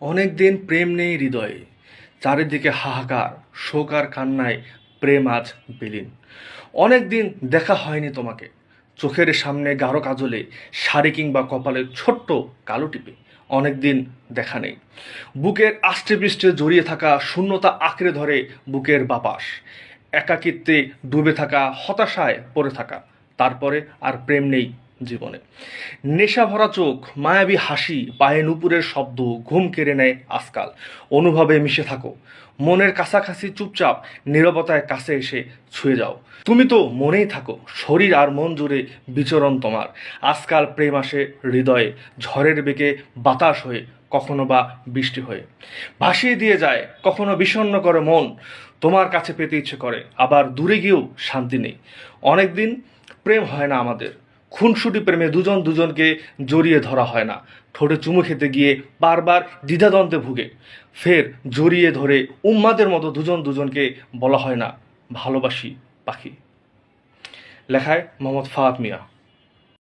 অনেক দিন প্রেম নেই হৃদয়ে। চারিদিকে হাহাকার শোক আর কান্নায় প্রেম আজ বিলীন। অনেক দিন দেখা হয়নি তোমাকে। চোখের সামনে গাঢ় কাজলে, শাড়ি কিংবা কপালে ছোট্ট কালো টিপে। অনেক দিন দেখা নেই। বুকের আষ্টে পৃষ্ঠে জড়িয়ে থাকা শূন্যতা আঁকড়ে ধরে বুকের বাপাস। একাকিত্বে ডুবে থাকা হতাশায় পড়ে থাকা। তারপরে আর প্রেম নেই জীবনে। নেশা ভরা চোখ, মায়াবী হাসি, পায়ে নুপুরের শব্দ, ঘুম কেড়ে নেয় আজকাল। অনুভবে মিশে থাকো। মনের কাছাকাছি চুপচাপ, নীরবতায় কাছে এসে ছুঁয়ে যাও। তুমি তো মনেই থাকো, শরীর আর মন জুড়ে বিচরণ তোমার। আজকাল প্রেম আসে হৃদয়ে, ঝড়ের বেগে বাতাস হয়ে, কখনো বা বৃষ্টি হয়ে। ভাসিয়ে দিয়ে যায়, কখনো বিষণ্ণ করে মন। তোমার কাছে পেতে ইচ্ছে করে, আবার দূরে গিয়েও শান্তি নেই। অনেকদিন প্রেম হয় না আমাদের। খুনসুটি প্রেমে দুজন দুজনকে জড়িয়ে ধরা হয় না। ঠোঁটে চুমু খেতে গিয়ে বারবার দ্বিধাদ্বন্দ্বে ভুগে। ফের জড়িয়ে ধরে উম্মাদের মতো দুজন দুজনকে বলা হয় না, ভালোবাসি পাখি। লেখায় মোহাম্মদ ফাহাদ মিয়া।